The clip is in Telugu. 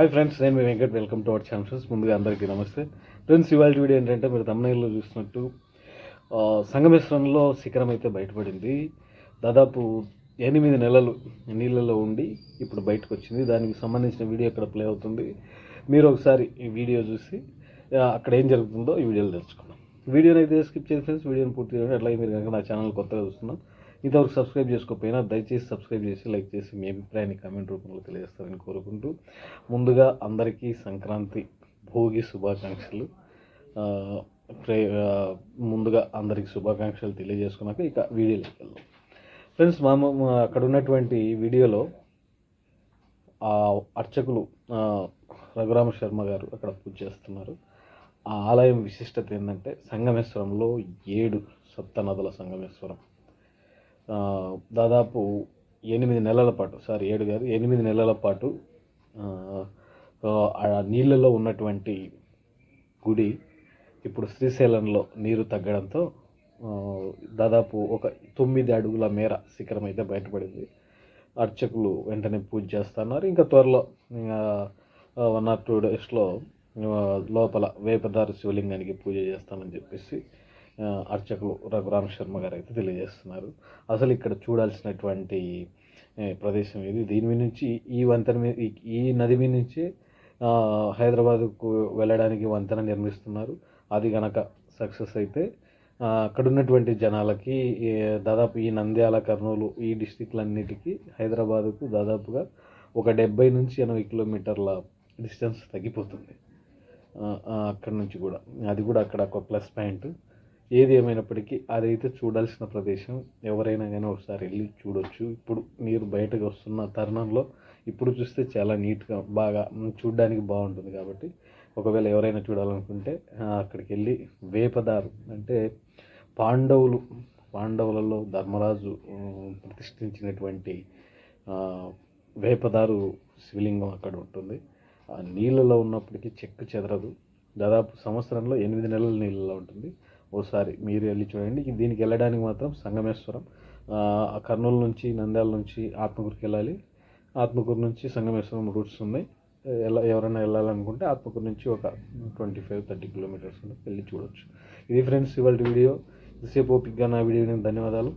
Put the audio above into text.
హాయ్ ఫ్రెండ్స్ నేను మీ Venkat. Welcome to our chances ముందుగా అందరికీ నమస్తే. ఫ్రెండ్స్ ఇవాళ వీడియో ఏంటంటే మీరు తమిళనాడులో చూసినట్టు సంగమేశ్వరంలో శిఖరం అయితే బయటపడింది. దాదాపు ఎనిమిది నెలలు నీళ్ళలో ఉండి ఇప్పుడు బయటకు వచ్చింది దానికి సంబంధించిన వీడియో ఇక్కడ ప్లే అవుతుంది. మీరు ఒకసారి ఈ వీడియో చూసి అక్కడ ఏం జరుగుతుందో ఈ వీడియోలో తెలుసుకుందాం. వీడియోని అయితే స్కిప్ చేసి ఫ్రెండ్స్. వీడియోని పూర్తి చేయండి. అట్లాగే మీరు కనుక నా ఛానల్ కొత్తగా చూస్తున్నాం ఇంతవరకు సబ్స్క్రైబ్ చేసుకోకపోయినా దయచేసి సబ్స్క్రైబ్ చేసి లైక్ చేసి మీ అభిప్రాయాన్ని కామెంట్ రూపంలో తెలియజేస్తారని కోరుకుంటూ ముందుగా అందరికీ సంక్రాంతి భోగి శుభాకాంక్షలు. ప్రే ముందుగా అందరికీ శుభాకాంక్షలు తెలియజేసుకున్నాక ఇక వీడియోలోకి వెళ్దాం. ఫ్రెండ్స్ మా అక్కడ ఉన్నటువంటి వీడియోలో ఆ అర్చకులు రఘురామ శర్మ గారు అక్కడ పూజ చేస్తున్నారు. ఆ ఆలయం విశిష్టత ఏంటంటే సంగమేశ్వరంలో ఏడు సప్త నదుల సంగమేశ్వరం. దాదాపు ఎనిమిది నెలల పాటు సారీ ఏడు కాదు ఎనిమిది నెలల పాటు ఆ, నీళ్ళలో ఉన్నటువంటి గుడి ఇప్పుడు శ్రీశైలంలో నీరు తగ్గడంతో దాదాపు ఒక తొమ్మిది అడుగుల మేర శిఖరం అయితే బయటపడింది. అర్చకులు వెంటనే పూజ చేస్తున్నారు. ఇంకా త్వరలో వన్ ఆర్ టూ డేస్లో లోపల వేపదారు శివలింగానికి పూజ చేస్తామని చెప్పేసి అర్చకులు రఘురామ శర్మ గారు అయితే తెలియజేస్తున్నారు. అసలు ఇక్కడ చూడాల్సినటువంటి ప్రదేశం ఇది దీని మీద నుంచి ఈ వంతెన మీద ఈ- నది మీద నుంచి హైదరాబాద్కు వెళ్ళడానికి వంతెన నిర్మిస్తున్నారు. అది గనక సక్సెస్ అయితే అక్కడ ఉన్నటువంటి జనాలకి దాదాపు ఈ నంద్యాల కర్నూలు ఈ డిస్టిక్లన్నిటికీ హైదరాబాద్కు దాదాపుగా ఒక డెబ్బై నుంచి ఎనభై కిలోమీటర్ల డిస్టెన్స్ తగ్గిపోతుంది. అక్కడ అక్కడి నుంచి కూడా. అది కూడా అక్కడ ఒక ప్లస్ పాయింట్. ఏది ఏమైనప్పటికీ అదైతే చూడాల్సిన ప్రదేశం. ఎవరైనా కానీ ఒకసారి వెళ్ళి చూడొచ్చు. ఇప్పుడు నీరు బయటకు వస్తున్న తరుణంలో ఇప్పుడు చూస్తే చాలా నీట్గా బాగా చూడడానికి బాగుంటుంది కాబట్టి ఒకవేళ ఎవరైనా చూడాలనుకుంటే అక్కడికి వెళ్ళి వేపదారు అంటే పాండవులు పాండవులలో ధర్మరాజు ప్రతిష్ఠించినటువంటి వేపదారు శివలింగం అక్కడ ఉంటుంది. ఆ నీళ్ళలో ఉన్నప్పటికీ చెక్కు చెదరదు. దాదాపు సంవత్సరంలో ఎనిమిది నెలల నీళ్ళలో ఉంటుంది. ఓసారి మీరు వెళ్ళి చూడండి. దీనికి వెళ్ళడానికి మాత్రం సంగమేశ్వరం కర్నూలు నుంచి నంద్యాల నుంచి ఆత్మకూరుకి వెళ్ళాలి. ఆత్మకూరు నుంచి సంగమేశ్వరం రూట్స్ ఉన్నాయి. ఎలా ఎవరైనా వెళ్ళాలనుకుంటే ఆత్మకూరు నుంచి ఒక ట్వంటీ ఫైవ్ థర్టీ కిలోమీటర్స్ వెళ్ళి చూడొచ్చు. ఇది ఫ్రెండ్స్ ఇవాళ వీడియో. ఇంతసేపు ఓపిక్గా నా వీడియో ధన్యవాదాలు.